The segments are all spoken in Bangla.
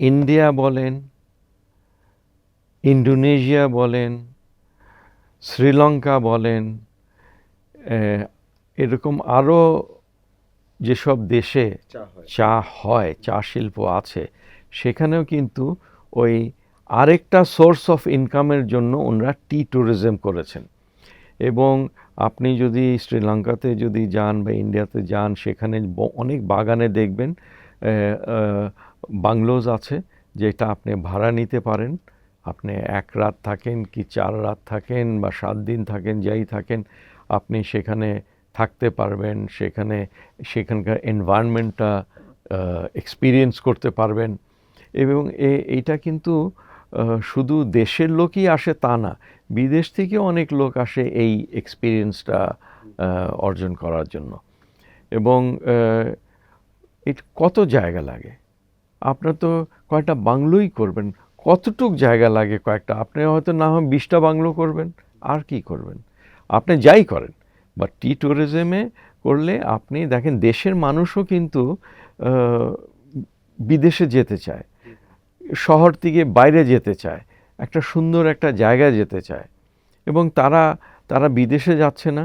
ইন্ডিয়া বলেন ইন্দোনেশিয়া বলেন শ্রীলঙ্কা বলেন এরকম আরও যেসব দেশে চা হয়। চা শিল্প আছে সেখানেও কিন্তু ওই আরেকটা সোর্স অফ ইনকামের জন্য ওনারা টি ট্যুরিজম করেছেন। এবং আপনি যদি শ্রীলঙ্কাতে যদি যান বা ইন্ডিয়াতে যান সেখানে অনেক বাগানে দেখবেন বাংলোজ আছে, যেটা আপনি ভাড়া নিতে পারেন। আপনি এক রাত থাকেন কি চার রাত থাকেন বা সাত দিন থাকেন, যাই থাকেন, আপনি সেখানে থাকতে পারবেন। সেখানে, সেখানকার এনভায়রনমেন্টটা এক্সপিরিয়েন্স করতে পারবেন। এবং এইটা কিন্তু শুধু দেশের লোকই আসে তা না, বিদেশ থেকে অনেক লোক আসে এই এক্সপিরিয়েন্সটা অর্জন করার জন্য। এবং কত জায়গা লাগে? আপনার তো কয়েকটা বাংলোই করবেন। কতটুক জায়গা লাগে কয়েকটা? আপনি হয়তো না হয় বিশটা বাংলো করবেন, আর কি করবেন? আপনি যাই করেন বা টি ট্যুরিজমে করলে আপনি দেখেন দেশের মানুষও কিন্তু বিদেশে যেতে চায়, শহর থেকে বাইরে যেতে চায়, একটা সুন্দর একটা জায়গায় যেতে চায়, এবং তারা তারা বিদেশে যাচ্ছে না,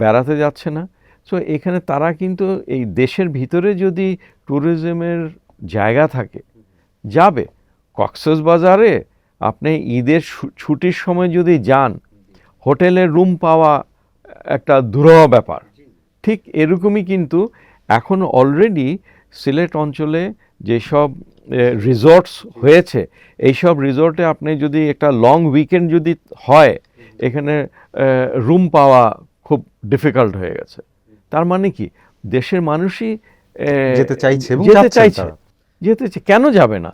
বেড়াতে যাচ্ছে না। সো এখানে তারা কিন্তু এই দেশের ভিতরে যদি ট্যুরিজমের জায়গা থাকে যাবে। কক্সেস বাজারে আপনি ঈদের ছুটির সময় যদি যান হোটেলের রুম পাওয়া একটা দুরহ ব্যাপার। ঠিক এরকমই কিন্তু এখন অলরেডি সিলেট অঞ্চলে যেসব রিসর্টস হয়েছে এইসব রিসর্টে আপনি যদি একটা লং উইকেন্ড যদি হয় এখানে রুম পাওয়া খুব ডিফিকাল্ট হয়ে গেছে। তার মানে কি? দেশের মানুষই যেতে চাইছে যেতে চাইছে। যেতে কেন যাবে না?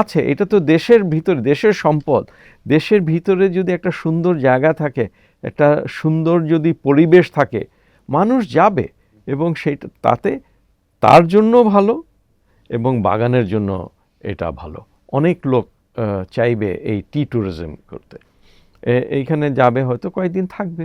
আছে, এটা তো দেশের ভিতরে, দেশের সম্পদ। দেশের ভিতরে যদি একটা সুন্দর জায়গা থাকে, একটা সুন্দর যদি পরিবেশ থাকে, মানুষ যাবে এবং সেইটা তাতে তার জন্য ভালো এবং বাগানের জন্য এটা ভালো। অনেক লোক চাইবে এই টি ট্যুরিজম করতে এইখানে যাবে হয়তো কয়েকদিন থাকবে।